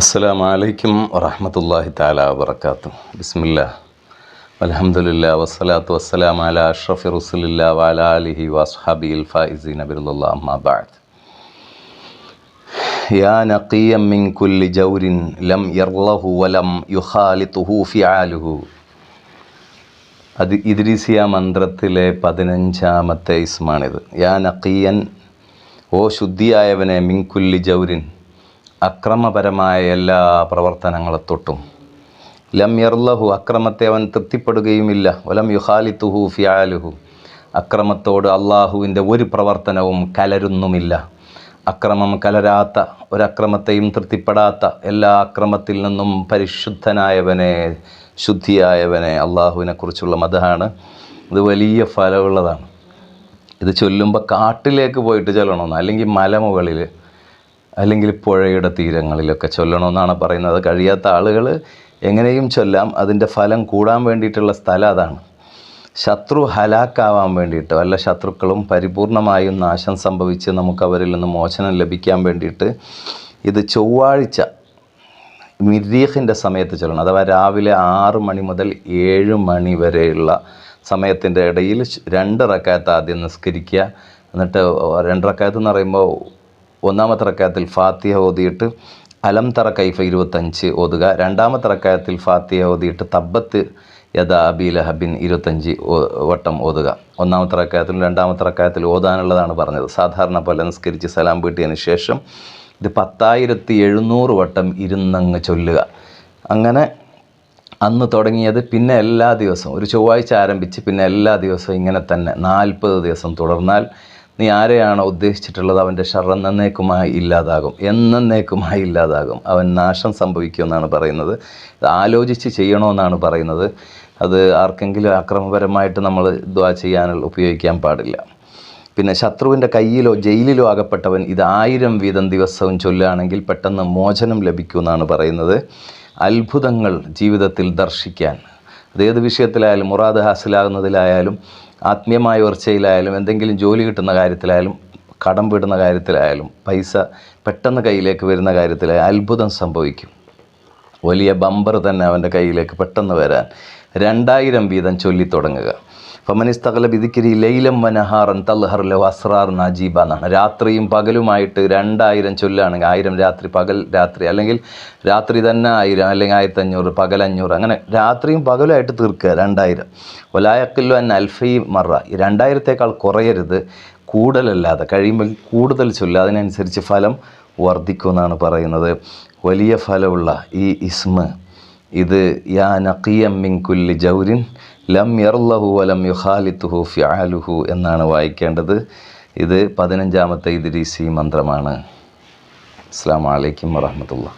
അസ്സാം വലൈക്കും വറഹമത്തല്ലാഹി താല വർക്കാത്തു ബിസ്മില്ല. അലഹമുല്ല വസ്സലാത്തു വസ്സലാം അല അഷ്റഫി റുസുലില്ല വാല അലിഹി വസ്ഹാബി ഫൈസീൻ അബിറുല്ല അമ്മാബാദ് യാ നഖിയം മിൻ കുല്ലി ജൗരിൻ ലം യർലഹു വലം യുഖാലിത്തുഹു ഫിആലുഹു. അത് ഇദ്രീസിയ മന്ത്രത്തിലെ പതിനഞ്ചാമത്തെ ഇസ്മാണിത്. യാ നക്കിയൻ ഓ ശുദ്ധിയായവനെ മിൻകുല്ലി ജൗരിൻ അക്രമപരമായ എല്ലാ പ്രവർത്തനങ്ങളെ തൊട്ടും. ലം യർലഹു അക്രമത്തെ അവൻ തൃപ്തിപ്പെടുകയുമില്ല. വലം യുഹാലിത്തുഹു ഫിയാലുഹു. അക്രമത്തോട് അള്ളാഹുവിന്റെ ഒരു പ്രവർത്തനവും കലരുന്നുമില്ല. അക്രമം കലരാത്ത ഒരക്രമത്തെയും തൃപ്തിപ്പെടാത്ത എല്ലാ അക്രമത്തിൽ നിന്നും പരിശുദ്ധനായവനെ ശുദ്ധിയായവനെ അള്ളാഹുവിനെക്കുറിച്ചുള്ള മതമാണ്. ഇത് വലിയ ഫലമുള്ളതാണ്. ഇത് ചൊല്ലുമ്പോൾ കാട്ടിലേക്ക് പോയിട്ട് ചൊല്ലണമെന്ന് അല്ലെങ്കിൽ മലമുകളിൽ അല്ലെങ്കിൽ പുഴയുടെ തീരങ്ങളിലൊക്കെ ചൊല്ലണമെന്നാണ് പറയുന്നത്. കഴിയാത്ത ആളുകൾ എങ്ങനെയും ചൊല്ലാം. അതിന്റെ ഫലം കൂടാൻ വേണ്ടിയിട്ടുള്ള സ്ഥലം അതാണ്. ശത്രു ഹലാക്കാവാൻ വേണ്ടിയിട്ട് വല്ല ശത്രുക്കളും പരിപൂർണമായും നാശം സംഭവിച്ച് നമുക്ക് അവരിൽ നിന്ന് മോചനം ലഭിക്കാൻ വേണ്ടിയിട്ട് ഇത് ചൊവ്വാഴ്ച മിരീഖിന്റെ സമയത്ത് ചൊല്ലണം. അഥവാ രാവിലെ ആറ് മണി മുതൽ ഏഴ് മണി വരെയുള്ള സമയത്തിന്റെ ഇടയിൽ രണ്ട് റക്കായത്ത് ആദ്യം നിസ്കരിക്കുക. എന്നിട്ട് രണ്ട് റക്കായത്ത് എന്ന് പറയുമ്പോൾ ഒന്നാമത്തെ റക്കായത്തിൽ ഫാത്തിഹ ഓതിയിട്ട് അലം തറ കൈഫ ഇരുപത്തഞ്ച് ഓതുക. രണ്ടാമത്തെ റക്കായത്തിൽ ഫാത്തിഹ ഓതിയിട്ട് തബ്ബത്ത് യഥാ അബി ലഹബിൻ ഇരുപത്തഞ്ച് വട്ടം ഓതുക. ഒന്നാമത്തെ റക്കായത്തിലും രണ്ടാമത്തെ റക്കായത്തിൽ ഓതാനുള്ളതാണ് പറഞ്ഞത്. സാധാരണ പോലെ നിസ്കരിച്ച് സലാം വീട്ടിയതിന് ശേഷം ഇത് പത്തായിരത്തി എഴുന്നൂറ് വട്ടം ഇരുന്നങ്ങ് ചൊല്ലുക. അങ്ങനെ അന്ന് തുടങ്ങിയത് പിന്നെ എല്ലാ ദിവസവും. ഒരു ചൊവ്വാഴ്ച ആരംഭിച്ച് പിന്നെ എല്ലാ ദിവസവും ഇങ്ങനെ തന്നെ നാൽപ്പത് ദിവസം തുടർന്നാൽ നീ ആരെയാണോ ഉദ്ദേശിച്ചിട്ടുള്ളത് അവന്റെ ഷർ എന്നേക്കുമായി ഇല്ലാതാകും എന്നേക്കുമായി ഇല്ലാതാകും. അവൻ നാശം സംഭവിക്കുമെന്നാണ് പറയുന്നത്. ആലോചിച്ച് ചെയ്യണമെന്നാണ് പറയുന്നത്. അത് ആർക്കെങ്കിലും അക്രമപരമായിട്ട് നമ്മൾ ദ്വാ ചെയ്യാനുള്ള ഉപയോഗിക്കാൻ പാടില്ല. പിന്നെ ശത്രുവിന്റെ കയ്യിലോ ജയിലിലോ ആകപ്പെട്ടവൻ ഇത് ആയിരം വീതം ദിവസവും ചൊല്ലുകയാണെങ്കിൽ പെട്ടെന്ന് മോചനം ലഭിക്കുമെന്നാണ് പറയുന്നത്. അത്ഭുതങ്ങൾ ജീവിതത്തിൽ ദർശിക്കാൻ അതേത് വിഷയത്തിലായാലും മുറാദ് ഹാസിലാകുന്നതിലായാലും ആത്മീയമായ ഉയർച്ചയിലായാലും എന്തെങ്കിലും ജോലി കിട്ടുന്ന കാര്യത്തിലായാലും കടം വിടുന്ന കാര്യത്തിലായാലും പൈസ പെട്ടെന്ന് കയ്യിലേക്ക് വരുന്ന കാര്യത്തിലായാലും അത്ഭുതം സംഭവിക്കും. വലിയ ബമ്പർ തന്നെ അവന്റെ കയ്യിലേക്ക് പെട്ടെന്ന് വരാൻ. രണ്ടായിരം വീതം ചൊല്ലി തുടങ്ങുക ഫമനിസ്തകല ബിദിക്കിരി ലൈലം വനഹാറൻ തൽഹർല അസ്രാർ നജീബ എന്നാണ് രാത്രിയും പകലുമായിട്ട് രണ്ടായിരം ചൊല്ലാണെങ്കിൽ ആയിരം രാത്രി പകൽ രാത്രി അല്ലെങ്കിൽ രാത്രി തന്നെ ആയിരം അല്ലെങ്കിൽ ആയിരത്തഞ്ഞൂറ് പകൽ അഞ്ഞൂറ് അങ്ങനെ രാത്രിയും പകലുമായിട്ട് തീർക്കുക രണ്ടായിരം. ഒലായക്കല്ലോ അൻ അൽഫൈ മറ. രണ്ടായിരത്തേക്കാൾ കുറയരുത് കൂടുതലല്ലാതെ കഴിയുമ്പോൾ കൂടുതൽ ചൊല്ലുക അതിനനുസരിച്ച് ഫലം വർദ്ധിക്കുമെന്നാണ് പറയുന്നത്. വലിയ ഫലമുള്ള ഈ ഇസ്മ ഇത് യാ നഖിയം മിൻ കുല്ലി ജൗരിൻ ലം യർലഹു വലം യുഹാലിത്തുഹു ഫ്യാലുഹു എന്നാണ് വായിക്കേണ്ടത്. ഇത് പതിനഞ്ചാമത്തെ ഇദ്രീസി മന്ത്രമാണ്. അസ്സാം വലൈക്കും വറഹമത്തുള്ള